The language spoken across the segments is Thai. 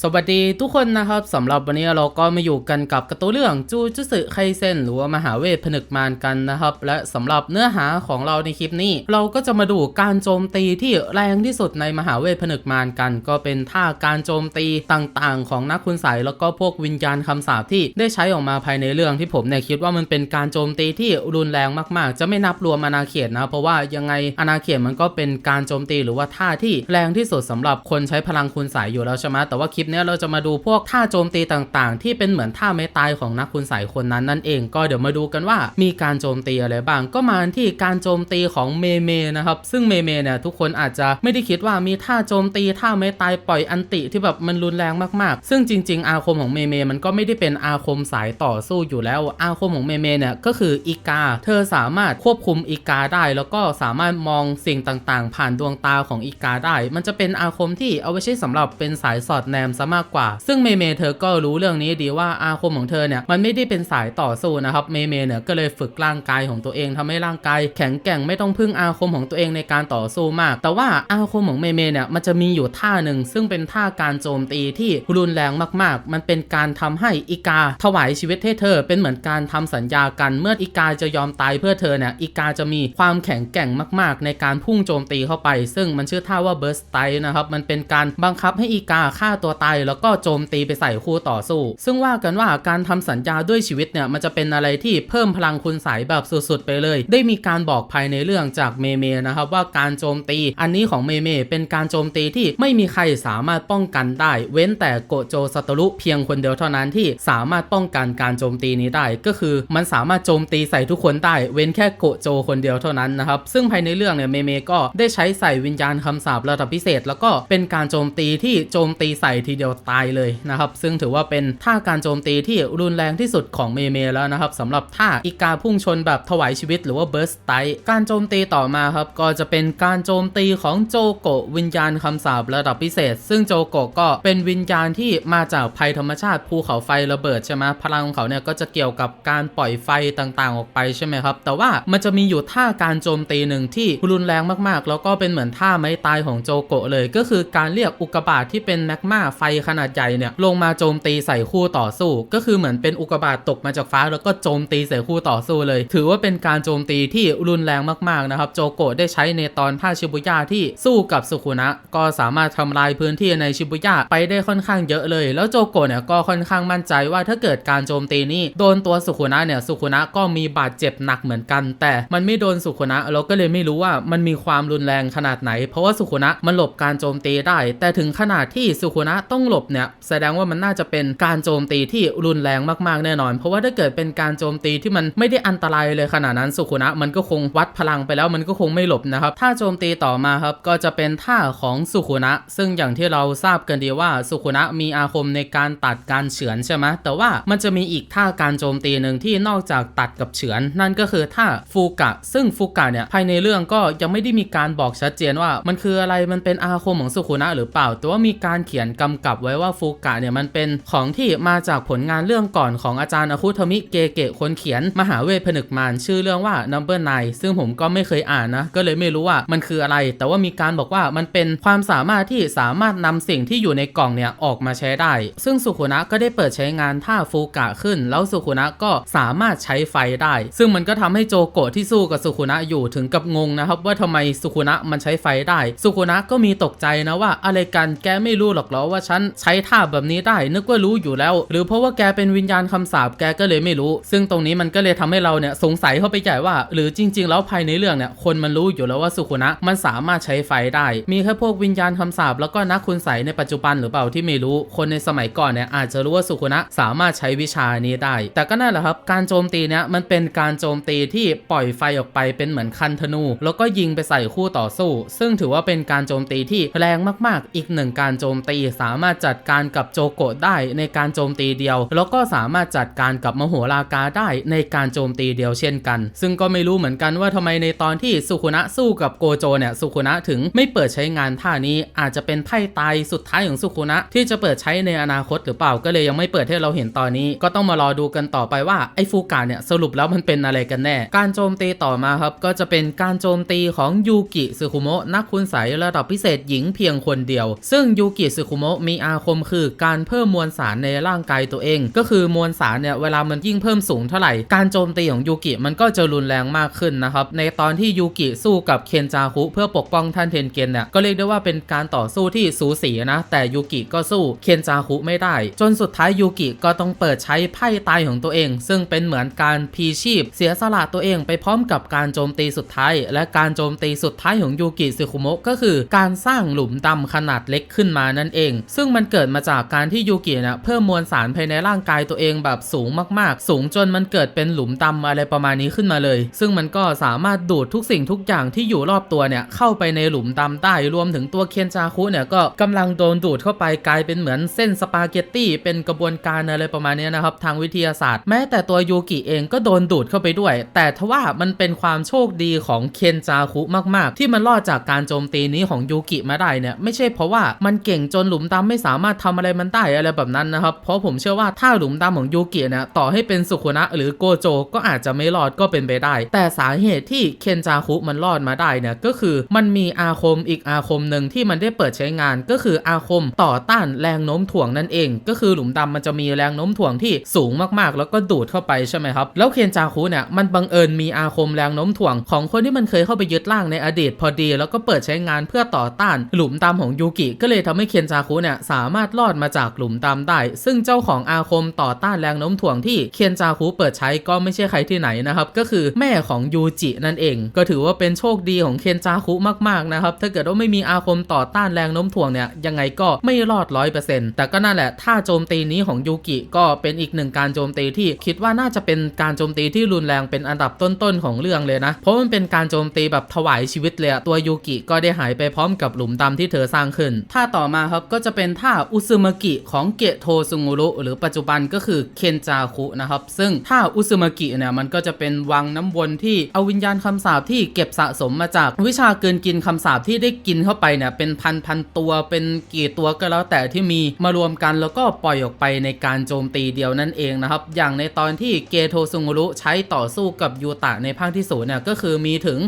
สวัสดีทุกคนนะครับสำหรับวันนี้เราก็มาอยู่กันกับการ์ตูนเรื่องจูจุสึไคเซนหรือว่ามหาเวทผนึกมารกันนะครับ และสำหรับเนื้อหาของเราในคลิปนี้ เราก็จะมาดูการโจมตีที่แรงที่สุดในมหาเวทผนึกมารกัน ก็เป็นท่าการโจมตีต่างๆ ของนักคุณใสยแล้วก็พวกวิญญาณคำสาปที่ได้ใช้ออกมาภายในเรื่องที่ผมเนี่ยคิดว่ามันเป็นการโจมตีที่รุนแรงมากๆ จะไม่นับรวมอาณาเขตนะ เพราะว่ายังไงอาณาเขตมันก็เป็นการโจมตีหรือว่าท่าที่แรงที่สุดสำหรับคนใช้พลังคุณใสยอยู่แล้วใช่ไหมแต่ว่าคลิปเนี้ยเราจะมาดูพวกท่าโจมตีต่างๆ ที่เป็นเหมือนท่าไม้ตายของนักคุณใสยคนนั้นนั่นเอง ก็เดี๋ยวมาดูกันว่ามีการโจมตีอะไรบ้าง ก็มาที่การโจมตีของเมเมนะครับ ซึ่งเมเมเนี่ยทุกคนอาจจะไม่ได้คิดว่ามีท่าโจมตีท่าไม้ตายปล่อยอันติที่แบบมันรุนแรงมากๆ ซึ่งจริง ๆ อาคมของเมเมมันก็ไม่ได้เป็นอาคมสายต่อสู้อยู่แล้ว อาคมของเมเมเนี่ยก็คืออีกา เธอสามารถควบคุมอีกาได้ แล้วก็สามารถมองสิ่งต่างๆ ผ่านดวงตาของอีกาได้ มันจะเป็นอาคมที่เอาไว้ใช้สำหรับเป็นสายสอดแนมซะมากกว่า ซึ่งเมเมเธอก็รู้เรื่องนี้ดีว่าอาคมของเธอเนี่ยมันไม่ได้เป็นสายต่อสู้นะครับเมเมเนี่ยก็เลยฝึกร่างกายของตัวเองทำให้ร่างกาย แข็งแกร่งไม่ต้องพึ่งอาคมของตัวเองในการต่อสู้มาก แต่ว่าอาคมของเมเมเนี่ยมันจะมีอยู่ท่าหนึ่ง ซึ่งเป็นท่าการโจมตีที่รุนแรงมากๆ มันเป็นการทำให้อีกา ถวายชีวิตให้เธอ เป็นเหมือนการทำสัญญากันเมื่ออีกาจะยอมตายเพื่อเธอเนี่ยอีกาจะมีความแข็งแกร่งมากๆ ในการพุ่งโจมตีเข้าไป ซึ่งมันชื่อท่าว่าเบิร์สไตนะครับมันเป็นการบังคับให้อีกาฆ่าตัวตย แล้วก็โจมตีไปใส่คู่ต่อสู้ ซึ่งว่ากันว่าการทำสัญญาด้วยชีวิตเนี่ยมันจะเป็นอะไรที่เพิ่มพลังคุณใสยแบบสุดๆไปเลย ได้มีการบอกภายในเรื่องจากเมเมนะครับว่าการโจมตีอันนี้ของเมเมเป็นการโจมตีที่ไม่มีใครสามารถป้องกันได้ เว้นแต่โกโจซาโตรุเพียงคนเดียวเท่านั้นที่สามารถป้องกันการโจมตีนี้ได้ ก็คือมันสามารถโจมตีใส่ทุกคนได้ เว้นแค่โกโจคนเดียวเท่านั้นนะครับ ซึ่งภายในเรื่องเนี่ยเมเมก็ได้ใช้ใส่วิญญาณคำสาประดับพิเศษ แล้วก็เป็นการโจมตีที่โจมตีใส่ทีเดียวตายเลยนะครับ ซึ่งถือว่าเป็นท่าการโจมตีที่รุนแรงที่สุดของเมเมแล้วนะครับสำหรับท่าอีกาพุ่งชนแบบถวายชีวิตหรือว่าเบิร์สไตการโจมตีต่อมาครับ ก็จะเป็นการโจมตีของโจโกะวิญญาณคำสาประดับพิเศษ ซึ่งโจโกะก็เป็นวิญญาณที่มาจากภัยธรรมชาติภูเขาไฟระเบิดใช่ไหมพลังของเขาเนี่ยก็จะเกี่ยวกับการปล่อยไฟต่างๆ ออกไปใช่ไหมครับ แต่ว่ามันจะมีอยู่ท่าการโจมตีหนึ่งที่รุนแรงมากๆ แล้วก็เป็นเหมือนท่าไม้ตายของโจโกะเลย ก็คือการเรียกอุกกาบาตที่เป็นแมกมาไฟขนาดใหญ่เนี่ยลงมาโจมตีใส่คู่ต่อสู้ ก็คือเหมือนเป็นอุกกาบาตตกมาจากฟ้า แล้วก็โจมตีใส่คู่ต่อสู้เลย ถือว่าเป็นการโจมตีที่รุนแรงมากๆนะครับโจโกะได้ใช้ในตอนภาคชิบุย่าที่สู้กับสุขุนะ ก็สามารถทำลายพื้นที่ในชิบุย่าไปได้ค่อนข้างเยอะเลย แล้วโจโกะเนี่ยก็ค่อนข้างมั่นใจว่าถ้าเกิดการโจมตีนี้โดนตัวสุขุนะเนี่ยสุขุนะก็มีบาดเจ็บหนักเหมือนกัน แต่มันไม่โดนสุขุนะเราก็เลยไม่รู้ว่ามันมีความรุนแรงขนาดไหน เพราะว่าสุขุนะมันหลบการโจมตีได้ แต่ถึงขนาดที่สุขุนะต้องหลบเนี่ยแสดงว่ามันน่าจะเป็นการโจมตีที่รุนแรงมากๆแน่นอน เพราะว่าถ้าเกิดเป็นการโจมตีที่มันไม่ได้อันตรายเลยขนาดนั้นสุขุนะมันก็คงวัดพลังไปแล้วมันก็คงไม่หลบนะครับถ้าโจมตีต่อมาครับก็จะเป็นท่าของสุขุนะ ซึ่งอย่างที่เราทราบกันดีว่าสุขุนะมีอาคมในการตัดการเฉือนใช่ไหมแต่ว่ามันจะมีอีกท่าการโจมตีหนึ่งที่นอกจากตัดกับเฉือน นั่นก็คือท่าฟูกะ ซึ่งฟูกะเนี่ยภายในเรื่องก็ยังไม่ได้มีการบอกชัดเจนว่า มันคืออะไรมันเป็นอาคมของสุขุนะหรือเปล่า แต่ว่ามีการเขียนกำกับไว้ว่าฟูกะเนี่ยมันเป็นของที่มาจากผลงานเรื่องก่อนของอาจารย์อาคุทมิเกเกะคนเขียนมหาเวทผนึกมารชื่อเรื่องว่า Number 9ซึ่งผมก็ไม่เคยอ่านนะ ก็เลยไม่รู้ว่ามันคืออะไร แต่ว่ามีการบอกว่ามันเป็นความสามารถที่สามารถนำสิ่งที่อยู่ในกล่องเนี่ยออกมาใช้ได้ ซึ่งสุขุนะก็ได้เปิดใช้งานท่าฟูกะขึ้น แล้วสุขุนะก็สามารถใช้ไฟได้ ซึ่งมันก็ทำให้โจโกะที่สู้กับสุขุนะอยู่ถึงกับงงนะครับว่าทำไมสุขุนะมันใช้ไฟได้ สุขุนะก็มีตกใจนะว่าอะไรกันแกไม่รู้หรอกเหรอว่าฉันใช้ท่าแบบนี้ได้นึกว่ารู้อยู่แล้ว หรือเพราะว่าแกเป็นวิญญาณคำสาปแกก็เลยไม่รู้ ซึ่งตรงนี้มันก็เลยทำให้เราเนี่ยสงสัยเข้าไปใหญ่ว่า หรือจริง ๆ แล้วภายในเรื่องเนี่ยคนมันรู้อยู่แล้วว่าสุขุนะมันสามารถใช้ไฟได้ มีแค่พวกวิญญาณคำสาปแล้วก็นักคุณใสในปัจจุบันหรือเปล่าที่ไม่รู้ คนในสมัยก่อนเนี่ยอาจจะรู้ว่าสุขุนะสามารถใช้วิชานี้ได้ แต่ก็นั่นแหละครับ การโจมตีเนี่ยมันเป็นการโจมตีที่ปล่อยไฟออกไปเป็นเหมือนคันธนู แล้วก็ยิงไปใส่คู่ต่อสู้ ซึ่งถือว่าเป็นการโจมตีที่แรงมากๆ อีกหนึ่งการโจมตีสาามารถจัดการกับโจโกะได้ในการโจมตีเดียว แล้วก็สามารถจัดการกับมโหรากาได้ในการโจมตีเดียวเช่นกัน ซึ่งก็ไม่รู้เหมือนกันว่าทำไมในตอนที่สุขุนะสู้กับโกโจเนี่ยสุขุนะถึงไม่เปิดใช้งานท่านี้อาจจะเป็นไพ่ตายสุดท้ายของสุขุนะที่จะเปิดใช้ในอนาคตหรือเปล่าก็เลยยังไม่เปิดให้เราเห็นตอนนี้ ก็ต้องมารอดูกันต่อไปว่าไอ้ฟูกะเนี่ยสรุปแล้วมันเป็นอะไรกันแน่ การโจมตีต่อมาครับก็จะเป็นการโจมตีของยูกิซึคุโมะนักคุณใสระดับพิเศษหญิงเพียงคนเดียว ซึ่งยูกิซึคุโมะมีอาคมคือการเพิ่มมวลสารในร่างกายตัวเอง ก็คือมวลสารเนี่ยเวลามันยิ่งเพิ่มสูงเท่าไหร่ การโจมตีของยูกิมันก็จะรุนแรงมากขึ้นนะครับ ในตอนที่ยูกิสู้กับเคนจาคุเพื่อปกป้องท่านเทนเกนเนี่ยก็เรียกได้ว่าเป็นการต่อสู้ที่สูสีนะ แต่ยูกิก็สู้เคนจาคุไม่ได้ จนสุดท้ายยูกิก็ต้องเปิดใช้ไพ่ตายของตัวเอง ซึ่งเป็นเหมือนการพีชีพ เสียสละตัวเองไปพร้อมกับการโจมตีสุดท้าย และการโจมตีสุดท้ายของยูกิซึคุโมะก็คือการสร้างหลุมดำขนาดเล็กขึ้นมานั่นเองซึ่งมันเกิดมาจากการที่ยูกิเนี่ยเพิ่มมวลสารภายในร่างกายตัวเองแบบสูงมากๆ สูงจนมันเกิดเป็นหลุมดำอะไรประมาณนี้ขึ้นมาเลย ซึ่งมันก็สามารถดูดทุกสิ่งทุกอย่างที่อยู่รอบตัวเนี่ยเข้าไปในหลุมดำได้รวมถึงตัวเคนจาคุเนี่ยก็กำลังโดนดูดเข้าไปกลายเป็นเหมือนเส้นสปาเกตตี้เป็นกระบวนการอะไรประมาณนี้นะครับทางวิทยาศาสตร์ แม้แต่ตัวยูกิเองก็โดนดูดเข้าไปด้วย แต่ทว่ามันเป็นความโชคดีของเคนจาคุมากๆ ที่มันรอดจากการโจมตีนี้ของยูกิมาได้เนี่ยไม่ใช่เพราะว่ามันเก่งจนหลุมดำไม่สามารถทำอะไรมันได้อะไรแบบนั้นนะครับ เพราะผมเชื่อว่าถ้าหลุมดำของยูกิเนี่ยต่อให้เป็นสุขุนะหรือโกโจก็อาจจะไม่รอดก็เป็นไปได้ แต่สาเหตุที่เคนจาคุมันรอดมาได้เนี่ยก็คือมันมีอาคมอีกอาคมหนึ่งที่มันได้เปิดใช้งานก็คืออาคมต่อต้านแรงโน้มถ่วงนั่นเอง ก็คือหลุมดำมันจะมีแรงโน้มถ่วงที่สูงมากๆ แล้วก็ดูดเข้าไปใช่ไหมครับ แล้วเคนจาคุเนี่ยมันบังเอิญมีอาคมแรงโน้มถ่วงของคนที่มันเคยเข้าไปยึดร่างในอดีตพอดี แล้วก็เปิดใช้งานเพื่อต่อต้านหลุมดำของยูกิก็เลยทำให้เคนจาคุเนี่ยสามารถรอดมาจากหลุมดำได้ ซึ่งเจ้าของอาคมต่อต้านแรงโน้มถ่วงที่เคนจาคุเปิดใช้ก็ไม่ใช่ใครที่ไหนนะครับ ก็คือแม่ของยูจินั่นเอง ก็ถือว่าเป็นโชคดีของเคนจาคุมากๆนะครับถ้าเกิดว่าไม่มีอาคมต่อต้านแรงโน้มถ่วงเนี่ยยังไงก็ไม่รอดร้อยเปอร์เซ็นต์แต่ก็นั่นแหละถ้าโจมตีนี้ของยูกิก็เป็นอีกหนึ่งการโจมตีที่คิดว่าน่าจะเป็นการโจมตีที่รุนแรงเป็นอันดับต้นๆของเรื่องเลยนะเพราะมันเป็นการโจมตีแบบถวายชีวิตเลยตัวยูกิก็ได้หายไปพร้อมกับหลุมดำที่เธอสร้างขึ้นท่าต่อมาครับก็จะเป็นท่าอุซึมากิของเกะโทซุงุรุหรือปัจจุบันก็คือเคนจาคุนะครับซึ่งท่าอุซึมากิเนี่ยมันก็จะเป็นวังน้ำวนที่เอาวิญญาณคำสาปที่เก็บสะสมมาจากวิชาเกินกินคำสาปที่ได้กินเข้าไปเนี่ยเป็นพันพันตัวเป็นกี่ตัวก็แล้วแต่ที่มีมารวมกันแล้วก็ปล่อยออกไปในการโจมตีเดียวนั่นเองนะครับอย่างในตอนที่เกโทซุงุรุใช้ต่อสู้กับยูตะในภาคที่ศูนย์เนี่ยก็คือมีถึง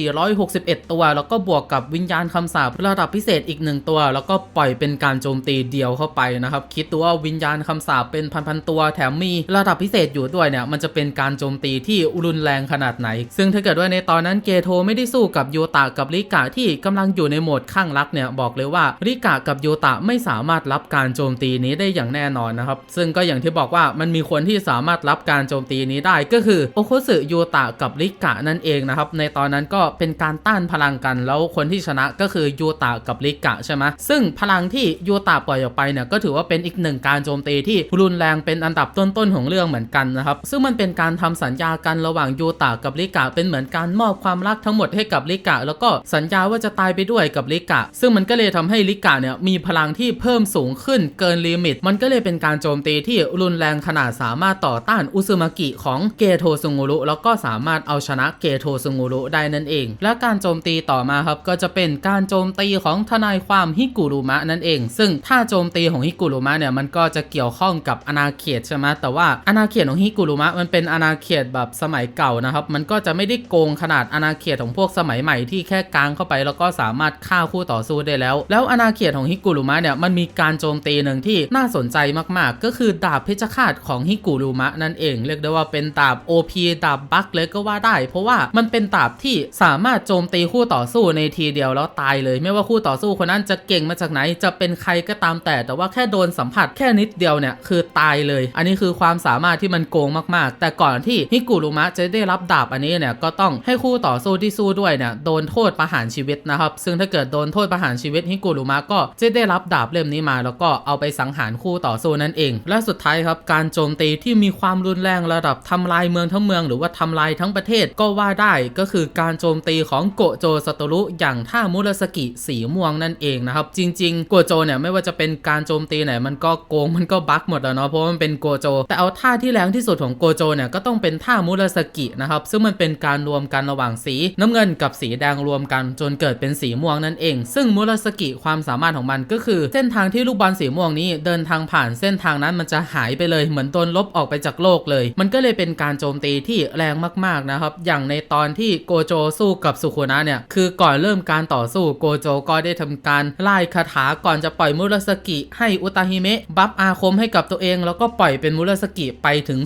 4,461 ตัว แล้วก็บวกกับวิญญาณคำสาประดับพิเศษอีกหนึ่งตัว แล้วก็ปล่อยเป็นการโจมตีเดียวเข้าไปนะครับ คิดตัวว่าวิญญาณคำสาปเป็นพันๆตัวแถมมีระดับพิเศษอยู่ด้วยเนี่ยมันจะเป็นการโจมตีที่รุนแรงขนาดไหน ซึ่งถ้าเกิดว่าในตอนนั้นเกโทไม่ได้สู้กับโยตะกับริกะที่กำลังอยู่ในโหมดข้างรักเนี่ยบอกเลยว่าริกะกับโยตะไม่สามารถรับการโจมตีนี้ได้อย่างแน่นอนนะครับ ซึ่งก็อย่างที่บอกว่ามันมีคนที่สามารถรับการโจมตีนี้ได้ก็คือโอโคสึโยตะกับริกะนั่นเองนะครับ ในตอนนั้นก็เป็นการต้านพลังกันแล้วคนที่ชนะก็คือโยตะกับริกะใช่ไหมซึ่งพลังที่ยูตะปล่อยออกไปเนี่ยก็ถือว่าเป็นอีกหนึ่งการโจมตีที่รุนแรงเป็นอันดับต้นๆของเรื่องเหมือนกันนะครับซึ่งมันเป็นการทำสัญญากันระหว่างยูตะกับริกะเป็นเหมือนการมอบความรักทั้งหมดให้กับริกะ แล้วก็สัญญาว่าจะตายไปด้วยกับริกะ ซึ่งมันก็เลยทำให้ริกะเนี่ยมีพลังที่เพิ่มสูงขึ้นเกินลิมิต มันก็เลยเป็นการโจมตีที่รุนแรงขนาดสามารถต่อต้านอุซึมากิของเกโทซุงุรุแล้วก็สามารถเอาชนะเกโทซุงุรุได้นั่นเอง และการโจมตีต่อมาครับก็จะเป็นการโจมตีของทนายความฮิกุรุมะนั่นเอง ซึ่งถ้าโจมตีของฮิกุรุมะเนี่ยมันก็จะเกี่ยวข้องกับอาณาเขตใช่ไหมแต่ว่าอาณาเขตของฮิกุรุมะมันเป็นอาณาเขตแบบสมัยเก่านะครับ มันก็จะไม่ได้โกงขนาดอาณาเขตของพวกสมัยใหม่ที่แค่กางเข้าไปแล้วก็สามารถฆ่าคู่ต่อสู้ได้แล้ว แล้วอาณาเขตของฮิกุรุมะเนี่ยมันมีการโจมตีหนึ่งที่น่าสนใจมากๆ ก็คือดาบเพชฌฆาตของฮิกุรุมะนั่นเอง เรียกได้ว่าเป็นดาบ OP ดาบบัคเลยก็ว่าได้ เพราะว่ามันเป็นดาบที่สามารถโจมตีคู่ต่อสู้ในทีเดียวแล้วตายเลย ไม่ว่าคู่ต่อสู้คนนั้นจะเก่งมาจากไหนจะเป็นใครก็ตามแต่ แต่ว่าแค่โดนสัมผัสแค่นิดเดียวเนี่ยคือตายเลย อันนี้คือความสามารถที่มันโกงมากๆ แต่ก่อนที่ฮิกุรุมะจะได้รับดาบอันนี้เนี่ยก็ต้องให้คู่ต่อสู้ที่สู้ด้วยเนี่ยโดนโทษประหารชีวิตนะครับซึ่งถ้าเกิดโดนโทษประหารชีวิตฮิกุรุมะก็จะได้รับดาบเล่มนี้มา แล้วก็เอาไปสังหารคู่ต่อสู้นั่นเอง และสุดท้ายครับการโจมตีที่มีความรุนแรงระดับทำลายเมืองทั้งเมือง หรือว่าทำลายทั้งประเทศก็ว่าได้ก็คือการโจมตีของโกโจสโตรุอย่างท่ามุรสกิสีม่วงนั่นเองนะครับจริง ๆโกโจเนี่ยไม่ว่าจะเป็นการโจมตีไหนมันก็โกงมันก็บั๊กหมดแล้วเนาะเพราะมันเป็นโกโจ แต่เอาท่าที่แรงที่สุดของโกโจเนี่ยก็ต้องเป็นท่ามุรสกินะครับซึ่งมันเป็นการรวมกันระหว่างสี น้ำเงินกับสีแดงรวมกันจนเกิดเป็นสีม่วงนั่นเอง ซึ่งมุรสกิความสามารถของมันก็คือ เส้นทางที่ลูกบอลสีม่วงนี้เดินทางผ่านเส้นทางนั้นมันจะหายไปเลยเหมือนโดนลบออกไปจากโลกเลย มันก็เลยเป็นการโจมตีที่แรงมากๆนะครับอย่างในตอนที่โกโจสู้กับสุโคนะเนี่ยคือก่อนเริ่มการต่อสู้โกโจก็ได้ทำการไล่คาถาก่อนจะปล่อยมุรสกิให้อุตาฮิเมะบัฟอาคมให้กับตัวเอง แล้วก็ปล่อยเป็นมุรสกิไปถึง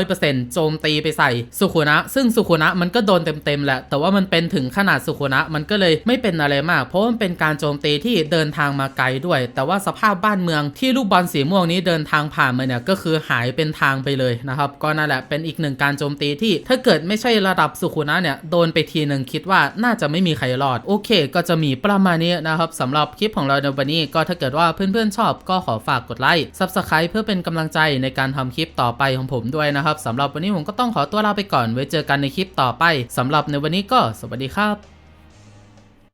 200%โจมตีไปใส่สุขุนะ ซึ่งสุขุนะมันก็โดนเต็มๆแหละ แต่ว่ามันเป็นถึงขนาดสุขุนะมันก็เลยไม่เป็นอะไรมาก เพราะมันเป็นการโจมตีที่เดินทางมาไกลด้วย แต่ว่าสภาพบ้านเมืองที่ลูกบอลสีม่วงนี้เดินทางผ่านมาเนี่ยก็คือหายเป็นทางไปเลยนะครับก็นั่นแหละเป็นอีกหนึ่งการโจมตีที่ถ้าเกิดไม่ใช่ระดับสุขุนะเนี่ยโดนไปทีหนึ่งคิดว่าน่าจะไม่มีใครรอดโอเค ก็จะมีประมาณนี้นะครับสำหรับคลิปของเราในวันนี้ก็ถ้าเกิดว่าเพื่อนๆชอบก็ขอฝากกดไลค์ Subscribe เพื่อเป็นกำลังใจในการทำคลิปต่อไปของผมด้วยนะครับสำหรับวันนี้ผมก็ต้องขอตัวลาไปก่อนไว้เจอกันในคลิปต่อไปสำหรับในวันนี้ก็สวัสดีครับ